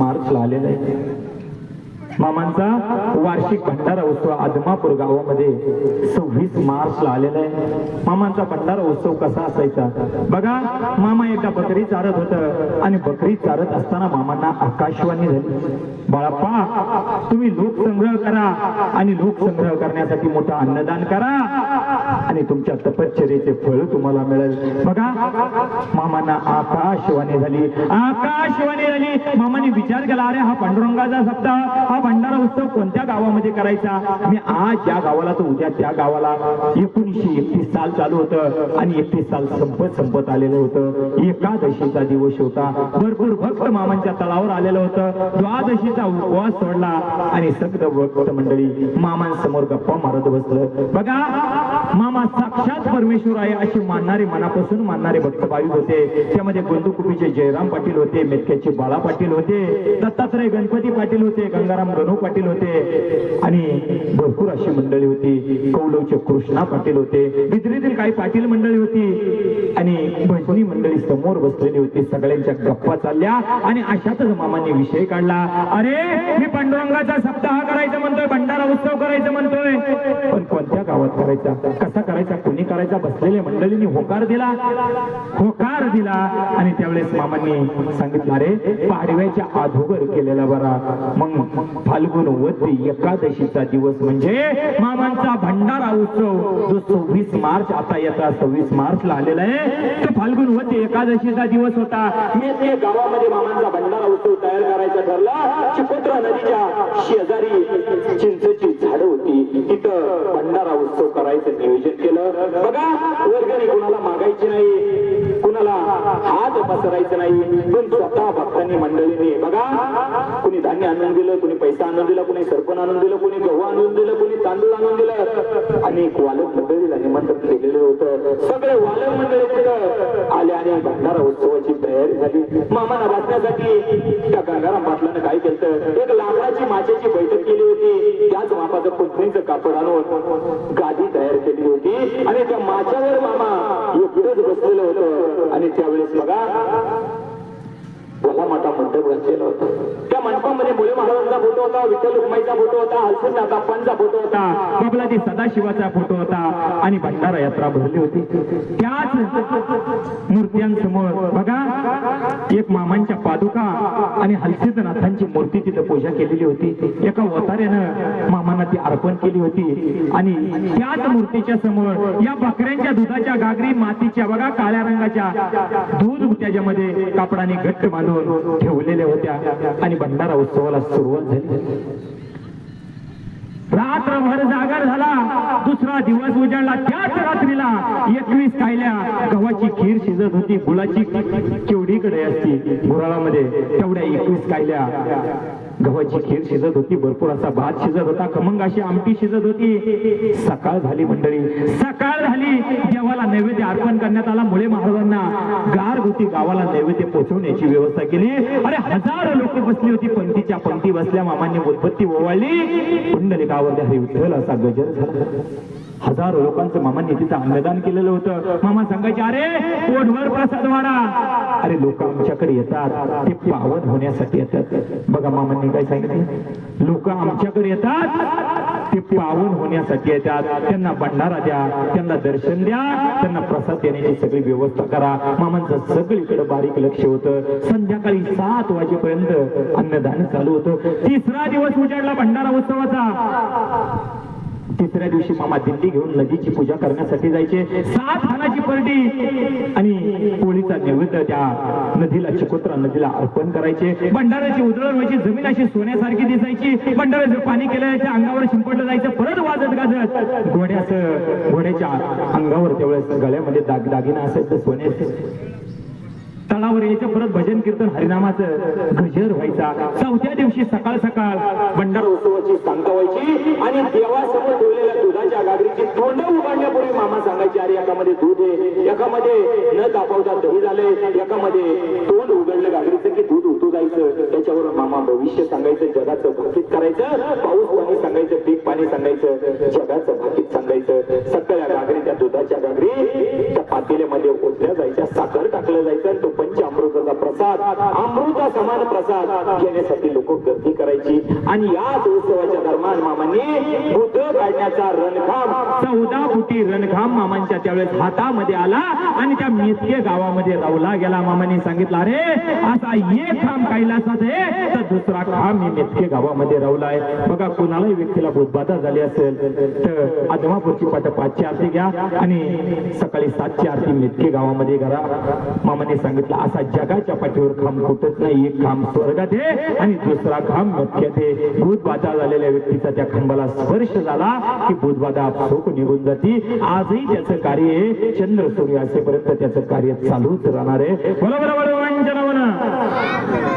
मार्चला आलेला आहे. मामांचा वार्षिक भंडारा उत्सव आदमापूर गावामध्ये सव्वीस मार्चला आलेला आहे. मामांचा भंडारा उत्सव कसा असायचा? बघा मामा एकदा बकरी चारत होत आणि बकरी चारत असताना मामांना आकाशवाणी झाली. बाळाप्पा तुम्ही लोकसंग्रह करा आणि लोकसंग्रह करण्यासाठी मोठा अन्नदान करा. आणि तुमच्या तपश्चर्याचे फळ तुम्हाला मिळेल. बघा मामांना आकाशवाणी झाली. आकाशवाणी झाली. मामाने विचार केला अरे हा पांडुरंगाचा सप्ताह हा भंडारा उत्सव कोणत्या गावामध्ये करायचा? मी आज या गावाला तर उद्या त्या गावाला. एकोणीसशे एकतीस साल चालू होतं आणि एकतीस साल संपत संपत आलेलं होतं. एकादशीचा दिवस होता. भरपूर भक्त मामांच्या तळावर आलेलं होतं. द्वादशीचा उपवास सोडला आणि सगळं भक्त मंडळी मामांसमोर गप्पा मारत बसलं. बघा मामा साक्षात परमेश्वर आहे असे मानणारे मनापासून मानणारे भक्त भाविक होते. त्यामध्ये गोंदुकुपीचे जयराम पाटील होते मेटक्याचे बाळा पाटील होते दत्तात्रय गणपती पाटील होते गंगाराम गणू पाटील होते. आणि अशी मंडळी होती. कौलवचे कृष्णा पाटील होते. बिद्रीतील काही पाटील मंडळी होती. आणि भजनी मंडळी समोर बसलेली होती. सगळ्यांच्या गप्पा चालल्या आणि अशातच मामाने विषय काढला. अरे मी पांडुरंगाचा सप्ताह करायचा म्हणतोय भंडारा उत्सव करायचं म्हणतोय. पण कोणत्या गावात करायचा? कसा करायचा? कोणी करायचा? बसलेल्या मंडळींनी होकार दिला. होकार? दिला. आणि त्यावेळेस मामांनी सांगितलं अरे पाडव्याच्या आधोगर केलेला बरा मग फाल्गुन वती एकादशीचा दिवस म्हणजे मामांचा भंडारा उत्सव. जो सव्वीस मार्च आता येता सव्वीस मार्चला आलेला आहे तो फाल्गुन वती एकादशीचा दिवस होता. मी ते गावामध्ये मामांचा भंडारा उत्सव तयार करायचा ठरला. चिकोत्रा नदीच्या शेजारी चिंचेची हात पसरायचं नाही. पण स्वतः भक्तांनी मंडळीने बघा कुणी धान्य आणून दिलं कुणी पैसा आणून दिला कुणी सरपण आणून दिलं कुणी गहू आणून दिलं कुणी तांदूळ आणून दिलं. आणि वालक मंडळीला निमंत्रण केलेलं होतं. सगळे वालक मंडळी तिथं आले आणि भंडारा उत्सवाची तयारी झाली. मामाना वाचण्यासाठी त्या गंगाराम पाटलानं काय केलं एक लाकडाची माचेची बैठक मापाचं कापड आणून गादी तयार केली होती. आणि त्या माच्यावर मामा एकटंच बसलेलं होतं. आणि त्यावेळेस बघा भला मोठा मंडप रचलेलं होता. त्या मंडपामध्ये मुले महाराजांचा फोटो होता विठ्ठल रुक्माईचा फोटो होता हलसिंग नाथाप्पांचा फोटो होता बाबलाजी सदाशिवाचा फोटो होता आणि भंडारा यात्रा भरली होती. त्याच मूर्त्यांसमोर बघा एक मामांच्या पादुका आणि हलसिद्धनाथांची मूर्ती तिथं पूजा केलेली होती. एका वताऱ्यानं मामांना ती अर्पण केली होती. आणि त्याच मूर्तीच्या समोर या बकऱ्यांच्या दुधाच्या गागरी मातीच्या बघा काळ्या रंगाच्या दूध त्याच्यामध्ये कापडाने घट्ट बांधून ठेवलेल्या होत्या. आणि भंडारा उत्सवाला सुरुवात झाली. रात्रभर जागर झाला. दुसरा दिवस उजाडला त्याच रात्रीला एकवीस कायल्या गव्हाची खीर शिजत होती. गुळाची केवढीकडे असती. गुराळामध्ये तेवढ्या एकवीस कायल्या गव्हाची खीर शिजत होती भरपूर असा भात शिजत होता खमंग अशी आमटी शिजत होती. सकाळ झाली मंडळी. सकाळ झाली. देवाला नैवेद्य अर्पण करण्यात आला मुळे महाराजांना. गार होती गावाला नैवेद्य पोहोचवण्याची व्यवस्था केली. अरे हजारो लोक बसली होती पंक्तीच्या पंक्ती बसल्या मामांनी उदबत्ती ओवाळली. पुंडलिकावर हरी विठ्ठल असा गजर झाला. हजारो लोकांचं मामांनी तिथं अन्नदान केलेलं होतं. मामा सांगायचे अरे पोटभर प्रसाद वाढा. अरे लोक आमच्याकडे येतात. ते पावन होण्यासाठी येतात. बघा मामांनी काय सांगितलं? लोक आमच्याकडे येतात. ते पावन होण्यासाठी येतात. त्यांना भंडारा द्या. त्यांना दर्शन द्या. त्यांना प्रसाद देण्याची सगळी व्यवस्था करा. मामांचं सगळीकडे बारीक लक्ष होतं. संध्याकाळी सात वाजेपर्यंत अन्नदान चालू होतं. तिसरा दिवस उजाडला भंडारा उत्सवाचा. तिसऱ्या दिवशी मामा दिंडी घेऊन नदीची पूजा करण्यासाठी जायचे. सात हानाची परडी आणि पोळीचा नैवेद्य त्या नदीला चिकोत्रा नदीला अर्पण करायचे. भंडाराची उधळण व्हायची जमीन अशी सोन्यासारखी दिसायची. भंडाराचं पाणी केलं त्या अंगावर शिंपडलं जायचं परत वाजत गाजत. घोड्याचं घोड्याच्या अंगावर त्यावेळेस गळ्यामध्ये दाग दागिना असायचं सोन्याचं. तळावर यायचं परत भजन कीर्तन हरिनामाचं गजर व्हायचा. चौथ्या दिवशी सकाळ सकाळ भंडार उत्सवाची सांगता व्हायची आणि देवासमोर ठेवलेल्या दुधाच्या गागरीची तोंड उघडण्यापूर्वी मामा सांगायचे अरे एकामध्ये दूध आहे एकामध्ये न दाखवता दही झाले एकामध्ये तोंड उघडलं गागरीचं की दूध उतू जायचं. त्याच्यावर मामा भविष्य सांगायचं जगाचं भाकीत करायचं पाऊस पाणी सांगायचं पीक पाणी सांगायचं जगाचं भाकीत सांगायचं. सगळ्या गागरी त्या दुधाच्या गागरी त्या पातेल्यामध्ये ओतल्या जायचं केलं जायचं तो पंचामृताचा प्रसाद प्रसाद अमृता समान प्रसाद घेण्यासाठी लोक गर्दी करायची. आणि याच उत्सवाच्या दरम्यान मामांनी बुद्ध काढण्याचा रणखाम चौदा फुटी रणखाम मामांच्या त्यावेळेस हातामध्ये आला आणि त्या मिसके गावामध्ये रावला गेला. मामांनी सांगितलं अरे असा एक खांब कैलासात आहे तर दुसरा खांब मी मिसके गावामध्ये रावलाय बघा कुणालाही व्यक्तीला बुधबाधा झाली असेल तर आदमापूरची पाठ पाचची आरती घ्या आणि सकाळी सातची आरती मेतके गावामध्ये करा. मामाने सांगितलं असा जगाच्या पाठीवर खांब कुठंच नाही. एक खांब स्वर्गात आहे आणि दुसरा खांब मेतक्यात आहे. भूतबाधा झालेल्या व्यक्तीचा त्या खांबाला स्पर्श झाला की भूतबाधा आपसूक निघून जाती. आजही त्याचं कार्य चंद्र सूर्य असेपर्यंत त्याचं कार्य चालूच राहणार आहे. बरोबर बरोबर